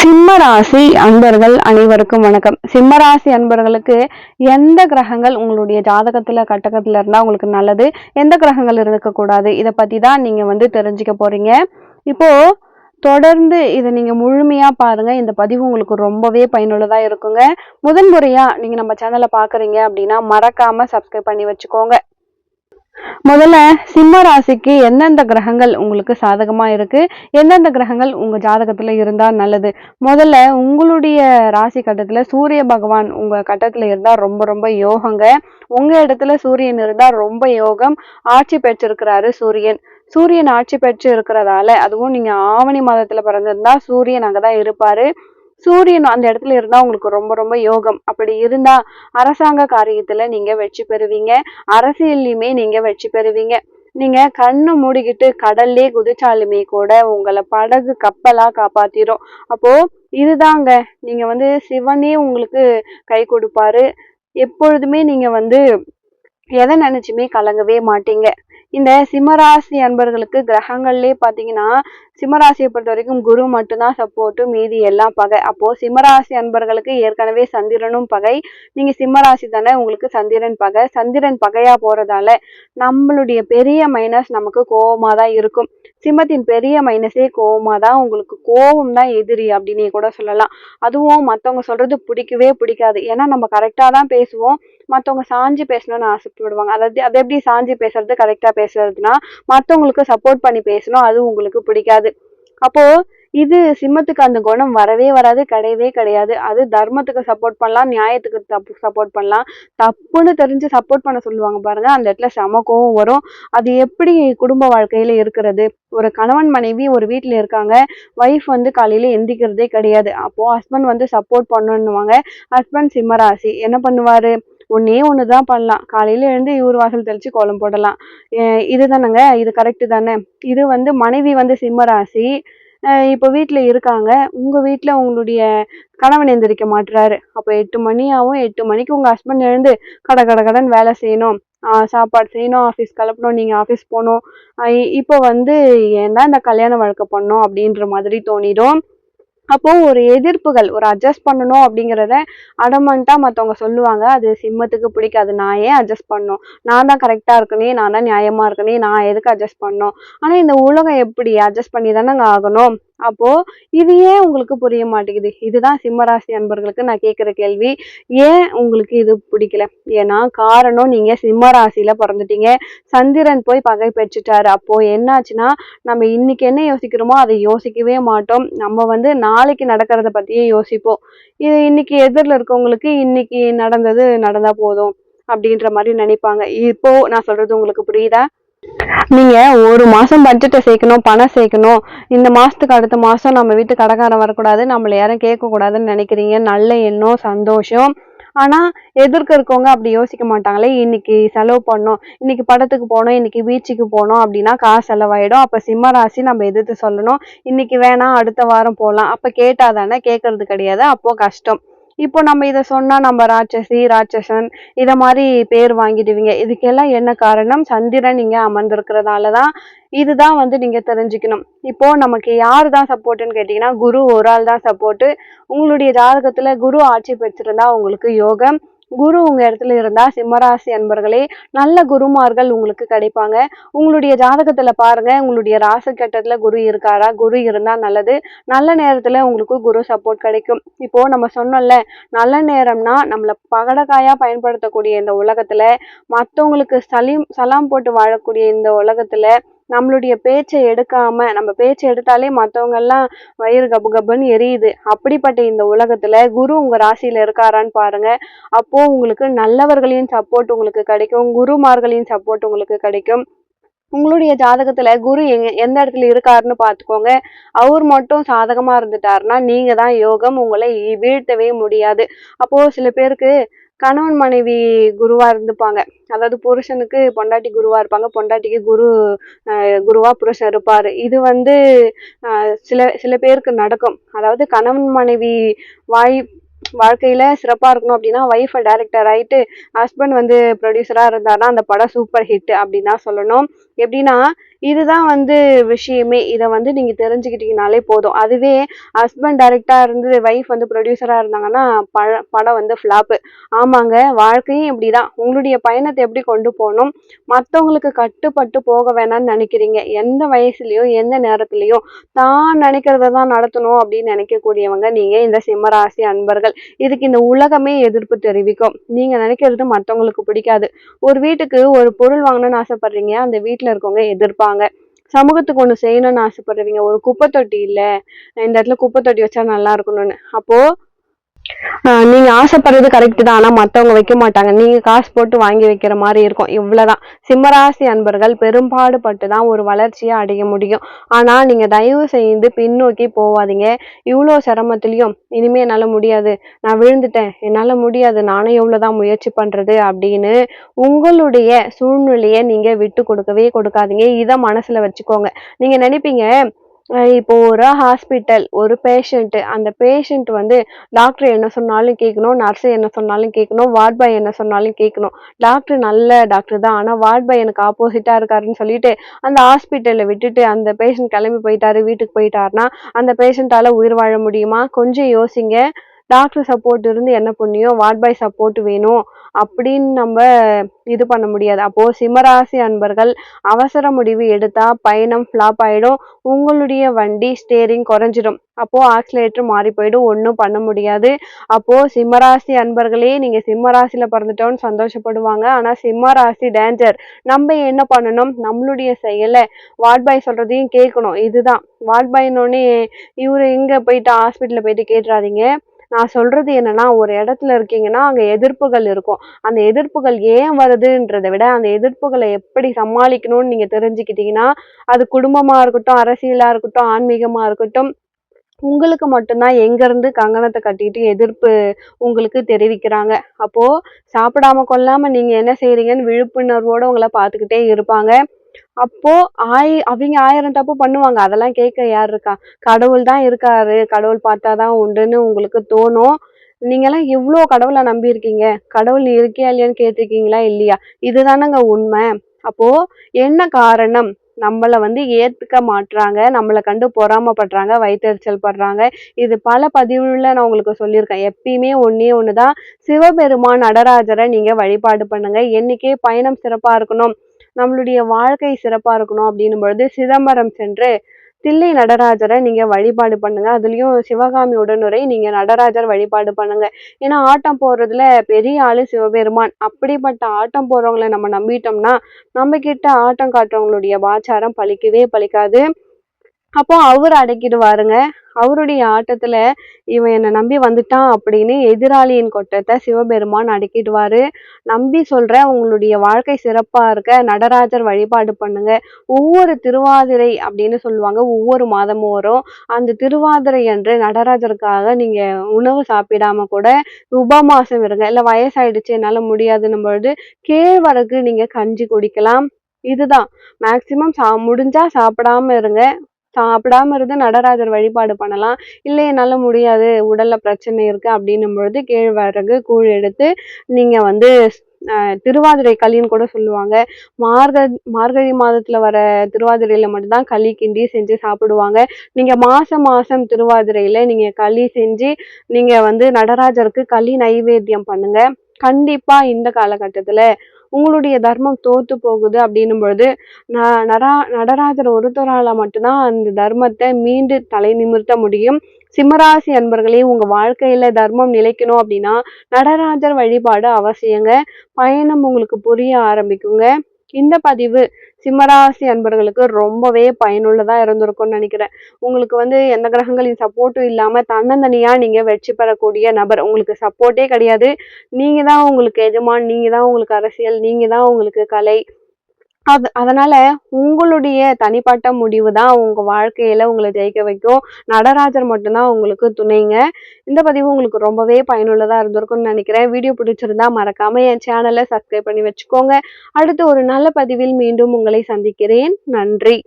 சிம்மராசி அன்பர்கள் அனைவருக்கும் வணக்கம். சிம்மராசி அன்பர்களுக்கு எந்த கிரகங்கள் உங்களுடைய ஜாதகத்துல கட்டகத்துல இருந்தா உங்களுக்கு நல்லது? எந்த கிரகங்கள் இருக்கக்கூடாது? இதை பத்தி தான் நீங்க வந்து தெரிஞ்சுக்க போறீங்க. இப்போ தொடர்ந்து இதை நீங்க முழுமையா பாருங்க. இந்த பதிவு உங்களுக்கு ரொம்பவே பயனுள்ளதா இருக்குங்க. முதன்முறையாக நீங்கள் நீங்க நம்ம சேனலை பாக்குறீங்க அப்படின்னா மறக்காம சப்ஸ்கிரைப் பண்ணி வச்சுக்கோங்க. முதல்ல சிம்ம ராசிக்கு எந்தெந்த கிரகங்கள் உங்களுக்கு சாதகமா இருக்கு? எந்தெந்த கிரகங்கள் உங்க ஜாதகத்துல இருந்தா நல்லது? முதல்ல உங்களுடைய ராசி கட்டத்துல சூரிய பகவான் உங்க கட்டத்துல இருந்தா ரொம்ப ரொம்ப யோகங்க. உங்க இடத்துல சூரியன் இருந்தா ரொம்ப யோகம். ஆட்சி பெற்றிருக்கிறாரு சூரியன். சூரியன் ஆட்சி பெற்று இருக்கிறதால அதுவும் நீங்க ஆவணி மாதத்துல பிறந்திருந்தா சூரியன் அங்கதான் இருப்பாரு. சூரியன் அந்த இடத்துல இருந்தா உங்களுக்கு ரொம்ப ரொம்ப யோகம். அப்படி இருந்தா அரசாங்க காரியத்துல நீங்க வெற்றி பெறுவீங்க. அரசியல்லையுமே நீங்க வெற்றி பெறுவீங்க. நீங்க கண்ணு மூடிக்கிட்டு கடல்லே குதிச்சாலுமே கூட உங்களை படகு கப்பலா காப்பாத்திரும். அப்போ இதுதாங்க. நீங்க வந்து சிவனே உங்களுக்கு கை கொடுப்பாரு. எப்பொழுதுமே நீங்க வந்து எதை நினைச்சுமே கலங்கவே மாட்டீங்க. இந்த சிம்மராசி அன்பர்களுக்கு கிரகங்கள்லயே பாத்தீங்கன்னா சிம்மராசியை பொறுத்த வரைக்கும் குரு மட்டும்தான் சப்போர்ட்டு மீதி எல்லாம் பகை. அப்போ சிம்மராசி அன்பர்களுக்கு ஏற்கனவே சந்திரனும் பகை. நீங்க சிம்மராசி தானே உங்களுக்கு சந்திரன் பகை. சந்திரன் பகையா போறதால நம்மளுடைய பெரிய மைனஸ் நமக்கு கோபமா தான் இருக்கும். சிம்மத்தின் பெரிய மைனஸே கோபமா தான் உங்களுக்கு கோவம் தான் எதிரி அப்படின்னு கூட சொல்லலாம். அதுவும் மற்றவங்க சொல்றது பிடிக்கவே பிடிக்காது. ஏன்னா நம்ம கரெக்டாக தான் பேசுவோம். மற்றவங்க சாஞ்சு பேசணும்னு ஆசைப்படுவாங்க. அதாவது அது எப்படி சாஞ்சு பேசுறது கரெக்டாக பேசுறதுன்னா மற்றவங்களுக்கு சப்போர்ட் பண்ணி பேசணும். அது உங்களுக்கு பிடிக்காது. அப்போ இது சிம்மத்துக்கு அந்த குணம் வரவே வராது கிடையவே கிடையாது. அது தர்மத்துக்கு சப்போர்ட் பண்ணலாம் நியாயத்துக்கு தப்பு சப்போர்ட் பண்ணலாம். தப்புன்னு தெரிஞ்சு சப்போர்ட் பண்ண சொல்லுவாங்க பாருங்க அந்த இடத்துல சமக்கவும் வரும். அது எப்படி குடும்ப வாழ்க்கையில இருக்கிறது? ஒரு கணவன் மனைவி ஒரு வீட்டில் இருக்காங்க ஒய்ஃப் வந்து காலையில எந்திக்கிறதே கிடையாது. அப்போ ஹஸ்பண்ட் வந்து சப்போர்ட் பண்ணணுவாங்க ஹஸ்பண்ட் சிம்மராசி என்ன பண்ணுவாரு? ஒன்னே ஒண்ணுதான் பண்ணலாம். காலையில எழுந்து இவர் வாசல் தெளிச்சு கோலம் போடலாம். இதுதானங்க இது கரெக்டு தானே? இது வந்து மனைவி வந்து சிம்மராசி இப்போ வீட்டில் இருக்காங்க. உங்கள் வீட்டில் உங்களுடைய கணவன் எந்திரிக்க மாட்டுறாரு அப்போ எட்டு மணி ஆகும் எட்டு மணிக்கு உங்கள் ஹஸ்பண்ட் எழுந்து கட கட கடன் வேலை செய்யணும். சாப்பாடு செய்யணும் ஆஃபீஸ் கிளப்பணும் நீங்கள் ஆஃபீஸ் போகணும். இப்போ வந்து ஏன் தான் இந்த கல்யாண வழக்கை பண்ணோம் அப்படின்ற மாதிரி தோணிடும். அப்போ ஒரு எதிர்ப்புகள் ஒரு அட்ஜஸ்ட் பண்ணணும் அப்படிங்கிறத அடமெண்ட்டாக மற்றவங்க சொல்லுவாங்க. அது சிம்மத்துக்கு பிடிக்காது. நான் ஏன் அட்ஜஸ்ட் பண்ணணும் நான் தான் கரெக்டாக இருக்கனே நான் தான் நியாயமாக இருக்கனே நான் எதுக்கு அட்ஜஸ்ட் பண்ணணும் ஆனால் இந்த உலகம் எப்படி அட்ஜஸ்ட் பண்ணி தானே ஆகணும்? அப்போ இது ஏன் உங்களுக்கு புரிய மாட்டேங்குது? இதுதான் சிம்மராசி அன்பர்களுக்கு நான் கேட்குற கேள்வி. ஏன் உங்களுக்கு இது பிடிக்கல? ஏன்னா காரணம் நீங்க சிம்மராசியில பிறந்துட்டீங்க. சந்திரன் போய் பகை பெற்றுட்டாரு. அப்போ என்னாச்சுன்னா நம்ம இன்னைக்கு என்ன யோசிக்கிறோமோ அதை யோசிக்கவே மாட்டோம். நம்ம வந்து நாளைக்கு நடக்கிறத பத்தியே யோசிப்போம். இது இன்னைக்கு எதிரில் இருக்கவங்களுக்கு இன்னைக்கு நடந்தது நடந்தா போதும் அப்படின்ற மாதிரி நினைப்பாங்க. இப்போ நான் சொல்றது உங்களுக்கு புரியுதா? நீங்கள் ஒரு மாதம் பட்ஜெட்டை சேர்க்கணும் பணம் சேர்க்கணும். இந்த மாதத்துக்கு அடுத்த மாதம் நம்ம வீட்டு கடைக்காரன் வரக்கூடாது நம்மளை யாரும் கேட்கக்கூடாதுன்னு நினைக்கிறீங்க. நல்ல எண்ணம் சந்தோஷம். ஆனால் எதிர்க்க இருக்கவங்க அப்படி யோசிக்க மாட்டாங்களே. இன்னைக்கு செலவு பண்ணோம் இன்னைக்கு படத்துக்கு போனோம் இன்னைக்கு பீச்சுக்கு போனோம் அப்படின்னா காசு செலவாயிடும். அப்போ சிம்ம ராசி நம்ம எதிர்த்து சொல்லணும். இன்னைக்கு வேணாம் அடுத்த வாரம் போகலாம் அப்ப கேட்டாதானே கேட்கறது கிடையாது. அப்போ கஷ்டம். இப்போ நம்ம இதை சொன்னா நம்ம ராட்சசி ராட்சசன் இத மாதிரி பேர் வாங்கிடுவீங்க. இதுக்கெல்லாம் என்ன காரணம்? சந்திரன் இங்க அமர்ந்திருக்கிறதால தான் இதுதான் வந்து நீங்க தெரிஞ்சுக்கணும். இப்போ நமக்கு யார் தான் சப்போர்ட்டுன்னு கேட்டீங்கன்னா குரு ஒரு ஆள் தான் சப்போர்ட்டு உங்களுடைய ஜாதகத்துல குரு ஆட்சி பெற்றிருந்தா உங்களுக்கு யோகம் குரு உங்க இடத்துல இருந்தா சிம்மராசி அன்பர்களே நல்ல குருமார்கள் உங்களுக்கு கிடைப்பாங்க. உங்களுடைய ஜாதகத்துல பாருங்க உங்களுடைய ராசி கட்டத்துல குரு இருக்காரா? குரு இருந்தா நல்லது. நல்ல நேரத்துல உங்களுக்கு குரு சப்போர்ட் கிடைக்கும். இப்போ நம்ம சொன்னோம்ல நல்ல நேரம்னா நம்மள பகடக்காயா பயன்படுத்தக்கூடிய இந்த உலகத்துல மத்தவங்களுக்கு சலீம் சலாம் போட்டு வாழக்கூடிய இந்த உலகத்துல நம்மளுடைய பேச்சை எடுக்காம நம்ம பேச்சை எடுத்தாலே மற்றவங்க எல்லாம் வயிறு கபு கபுன்னு எரியுது. அப்படிப்பட்ட இந்த உலகத்துல குரு உங்க ராசியில இருக்காரான்னு பாருங்க. அப்போ உங்களுக்கு நல்லவர்களின் சப்போர்ட் உங்களுக்கு கிடைக்கும். குருமார்களின் சப்போர்ட் உங்களுக்கு கிடைக்கும். உங்களுடைய ஜாதகத்துல குரு எங்க எந்த இடத்துல இருக்காருன்னு பாத்துக்கோங்க. அவர் மட்டும் சாதகமா இருந்துட்டாருன்னா நீங்க தான் யோகம் உங்களை வீழ்த்தவே முடியாது. அப்போ சில பேருக்கு கணவன் மனைவி குருவா இருந்துப்பாங்க. அதாவது புருஷனுக்கு பொண்டாட்டி குருவா இருப்பாங்க. பொண்டாட்டிக்கு குரு ஆஹ் குருவா புருஷன் இருப்பாரு. இது வந்து ஆஹ் சில சில பேருக்கு நடக்கும். அதாவது கணவன் மனைவி வாய் வாழ்க்கையில சிறப்பா இருக்கணும் அப்படின்னா ஒய்ஃபை டைரக்டர் ஆயிட்டு ஹஸ்பண்ட் வந்து ப்ரொடியூசரா இருந்தாருன்னா அந்த படம் சூப்பர் ஹிட் அப்படின்னு தான் சொல்லணும். எப்படின்னா இதுதான் வந்து விஷயமே. இதை வந்து நீங்க தெரிஞ்சுக்கிட்டீங்கனாலே போதும். அதுவே ஹஸ்பண்ட் டைரக்டா இருந்து ஒய்ஃப் வந்து ப்ரொடியூசரா இருந்தாங்கன்னா பழ படம் வந்து ஃப்ளாப்பு ஆமாங்க வாழ்க்கையும் இப்படிதான். உங்களுடைய பயணத்தை எப்படி கொண்டு போகணும்? மற்றவங்களுக்கு கட்டுப்பட்டு போக வேணாம்னு நினைக்கிறீங்க. எந்த வயசுலயும் எந்த நேரத்துலையும் தான் நினைக்கிறத தான் நடத்தணும் அப்படின்னு நினைக்கக்கூடியவங்க நீங்க இந்த சிம்மராசி அன்பர்கள். இதுக்கு இந்த உலகமே எதிர்ப்பு தெரிவிக்கும். நீங்க நினைக்கிறது மற்றவங்களுக்கு பிடிக்காது. ஒரு வீட்டுக்கு ஒரு பொருள் வாங்கணும்னு ஆசைப்படுறீங்க. அந்த வீட்டுல இருக்கவங்க எதிர்ப்பாங்க. சமூகத்துக்கு ஒண்ணு செய்யணும்னு ஆசைப்படுறீங்க. ஒரு குப்பை தொட்டி இல்ல. இந்த இடத்துல குப்பை தொட்டி வச்சா நல்லா இருக்கணும்னு அப்போ நீங்க ஆசைப்படுறது கரெக்ட் தான். ஆனா மத்தவங்க வைக்க மாட்டாங்க. நீங்க காசு போட்டு வாங்கி வைக்கிற மாதிரி இருக்கும். இவ்வளவுதான். சிம்மராசி அன்பர்கள் பெரும்பாடுபட்டு தான் ஒரு வளர்ச்சியை அடைய முடியும். ஆனா நீங்க தயவு செய்து பின்னோக்கி போவாதீங்க. இவ்வளோ சிரமத்திலையும் இனிமே என்னால முடியாது. நான் விழுந்துட்டேன். என்னால முடியாது. நானும் எவ்வளவுதான் முயற்சி பண்றது அப்படின்னு உங்களுடைய சூழ்நிலையை நீங்க விட்டு கொடுக்கவே கொடுக்காதீங்க. இதை மனசுல வச்சுக்கோங்க. நீங்க நினைப்பீங்க இப்போ ஒரு ஹாஸ்பிட்டல் ஒரு பேஷண்ட்டு அந்த பேஷண்ட் வந்து டாக்டர் என்ன சொன்னாலும் கேட்கணும் நர்ஸு என்ன சொன்னாலும் கேட்கணும் வார்ட் பாய் என்ன சொன்னாலும் கேட்கணும் டாக்டர் நல்ல டாக்டர் தான். ஆனால் வார்ட் பாய் எனக்கு ஆப்போசிட்டாக இருக்காருன்னு சொல்லிட்டு அந்த ஹாஸ்பிட்டலை விட்டுட்டு அந்த பேஷண்ட் கிளம்பி போயிட்டாரு வீட்டுக்கு போயிட்டாருன்னா அந்த பேஷண்ட்டால் உயிர் வாழ முடியுமா? கொஞ்சம் யோசிங்க. டாக்டர் சப்போர்ட் இருந்து என்ன புண்ணியம் வார்ட் பாய் சப்போர்ட் வேணும் அப்படின்னு நம்ம இது பண்ண முடியாது. அப்போ சிம்மராசி அன்பர்கள் அவசர முடிவு எடுத்தா பயணம் ஃப்ளாப் ஆயிடும். உங்களுடைய வண்டி ஸ்டேரிங் குறைஞ்சிடும். அப்போ ஆக்சிலேட்டர் மாறி போயிடும். ஒன்றும் பண்ண முடியாது. அப்போ சிம்மராசி அன்பர்களே நீங்க சிம்மராசியில பிறந்துட்டோம்னு சந்தோஷப்படுவாங்க. ஆனா சிம்மராசி டேஞ்சர் நம்ம என்ன பண்ணணும்? நம்மளுடைய செயலை வார்ட் பாய் சொல்றதையும் கேட்கணும். இதுதான். வார்ட் பாய்னோடனே இவரு எங்க போயிட்டு ஹாஸ்பிட்டல்ல போயிட்டு கேட்டுறாதீங்க. நான் சொல்றது என்னன்னா ஒரு இடத்துல இருக்கீங்கன்னா அங்க எதிர்ப்புகள் இருக்கும். அந்த எதிர்ப்புகள் ஏன் வருதுன்றதை விட அந்த எதிர்ப்புகளை எப்படி சமாளிக்கணும்னு நீங்க தெரிஞ்சுக்கிட்டீங்கன்னா அது குடும்பமா இருக்கட்டும் அரசியலா இருக்கட்டும் ஆன்மீகமா இருக்கட்டும் உங்களுக்கு மட்டும்தான் எங்கேருந்து கங்கணத்தை கட்டிட்டு எதிர்ப்பு உங்களுக்கு தெரிவிக்கிறாங்க. அப்போது சாப்பிடாம கொள்ளாமல் நீங்கள் என்ன செய்கிறீங்கன்னு விழிப்புணர்வோடு உங்களை பார்த்துக்கிட்டே இருப்பாங்க. அப்போ ஆயி அவங்க ஆயிரம் தப்பு பண்ணுவாங்க. அதெல்லாம் கேட்க யார் இருக்கா? கடவுள் தான் இருக்காரு. கடவுள் பார்த்தாதான் உண்டுன்னு உங்களுக்கு தோணும். நீங்கெல்லாம் எவ்வளோ கடவுளை நம்பியிருக்கீங்க. கடவுள் இருக்கியா இல்லையான்னு கேட்டிருக்கீங்களா இல்லையா? இதுதானங்க உண்மை. அப்போ என்ன காரணம்? நம்மளை வந்து ஏற்றுக்க மாட்றாங்க. நம்மளை கண்டு பொறாமைப்படுறாங்க. வயிற்றுச்சல் படுறாங்க. இது பல பதிவுல நான் உங்களுக்கு சொல்லியிருக்கேன். எப்பயுமே ஒன்றே ஒன்று தான் சிவபெருமான் நடராஜரை நீங்கள் வழிபாடு பண்ணுங்கள் என்னைக்கே பயணம் சிறப்பாக இருக்கணும். நம்மளுடைய வாழ்க்கை சிறப்பாக இருக்கணும் அப்படின்னும் பொழுது சிதம்பரம் சென்று தில்லை நடராஜரை நீங்க வழிபாடு பண்ணுங்க. அதுலயும் சிவகாமி உடனுரை நீங்க நடராஜர் வழிபாடு பண்ணுங்க. ஏன்னா ஆட்டம் போடுறதுல பெரிய ஆளு சிவபெருமான். அப்படிப்பட்ட ஆட்டம் போடுறவங்கள நம்ம நம்பிட்டோம்னா நம்ம கிட்ட ஆட்டம் காட்டுறவங்களுடைய வாச்சாரம் பழிக்கவே பழிக்காது. அப்போ அவர் அடக்கிடுவாருங்க. அவருடைய ஆட்டத்துல இவன் என்னை நம்பி வந்துட்டான் அப்படின்னு எதிராளியின் கொட்டத்தை சிவபெருமான் அடக்கிடுவாரு. நம்பி சொல்றேன் உங்களுடைய வாழ்க்கை சிறப்பா இருக்க நடராஜர் வழிபாடு பண்ணுங்க. ஒவ்வொரு திருவாதிரை அப்படின்னு சொல்லுவாங்க. ஒவ்வொரு மாதமும் வரும். அந்த திருவாதிரை என்று நடராஜருக்காக நீங்க உணவு சாப்பிடாம கூட உபமாசம் இருங்க. இல்ல வயசாயிடுச்சு என்னால முடியாதுன்னும் பொழுது கேழ்வரகு நீங்க கஞ்சி குடிக்கலாம். இதுதான். மேக்சிமம் சா முடிஞ்சா சாப்பிடாம இருங்க. சாப்பிடாம இருந்து நடராஜர் வழிபாடு பண்ணலாம். இல்லை என்னால் முடியாது உடல்ல பிரச்சனை இருக்கு அப்படின்னும் பொழுது கேழ்வரகு கூழ் எடுத்து நீங்க வந்து திருவாதிரை களின்னு கூட சொல்லுவாங்க. மார்க மார்கழி மாதத்துல வர திருவாதிரையில மட்டும்தான் களி கிண்டி செஞ்சு சாப்பிடுவாங்க. நீங்க மாசம் மாசம் திருவாதிரையில நீங்க களி செஞ்சு நீங்க வந்து நடராஜருக்கு களி நைவேத்தியம் பண்ணுங்க. கண்டிப்பா இந்த காலகட்டத்துல உங்களுடைய தர்மம் தோத்து போகுது அப்படின்னும் பொழுது நடா நடராஜர் ஒருத்தரால மட்டும்தான் அந்த தர்மத்தை மீண்டு தலை நிமிர்த்த முடியும். சிம்மராசி அன்பர்களே உங்க வாழ்க்கையில தர்மம் நிலைக்கணும் அப்படின்னா நடராஜர் வழிபாடு அவசியங்க. பயணம் உங்களுக்கு புரிய ஆரம்பிக்குங்க. இந்த பதிவு சிம்மராசி அன்பர்களுக்கு ரொம்பவே பயனுள்ளதா இருந்திருக்கும்னு நினைக்கிறேன். உங்களுக்கு வந்து எந்த கிரகங்களின் சப்போர்ட்டும் இல்லாம தன்னந்தனியா நீங்க வெற்றி பெறக்கூடிய நபர். உங்களுக்கு சப்போர்ட்டே கிடையாது. நீங்க தான் உங்களுக்கு எஜமான் நீங்க தான் உங்களுக்கு அரசியல் நீங்க தான் உங்களுக்கு கலை. அது அதனால உங்களுடைய தனிப்பட்ட முடிவு தான் உங்க வாழ்க்கையில உங்களை ஜெயிக்க வைக்கும். நடராஜர் மட்டும்தான் உங்களுக்கு துணைங்க. இந்த பதிவு உங்களுக்கு ரொம்பவே பயனுள்ளதா இருந்திருக்கும்னு நினைக்கிறேன். வீடியோ பிடிச்சிருந்தா மறக்காம என் சேனலை சப்ஸ்கிரைப் பண்ணி வச்சுக்கோங்க. அடுத்து ஒரு நல்ல பதிவில் மீண்டும் உங்களை சந்திக்கிறேன். நன்றி.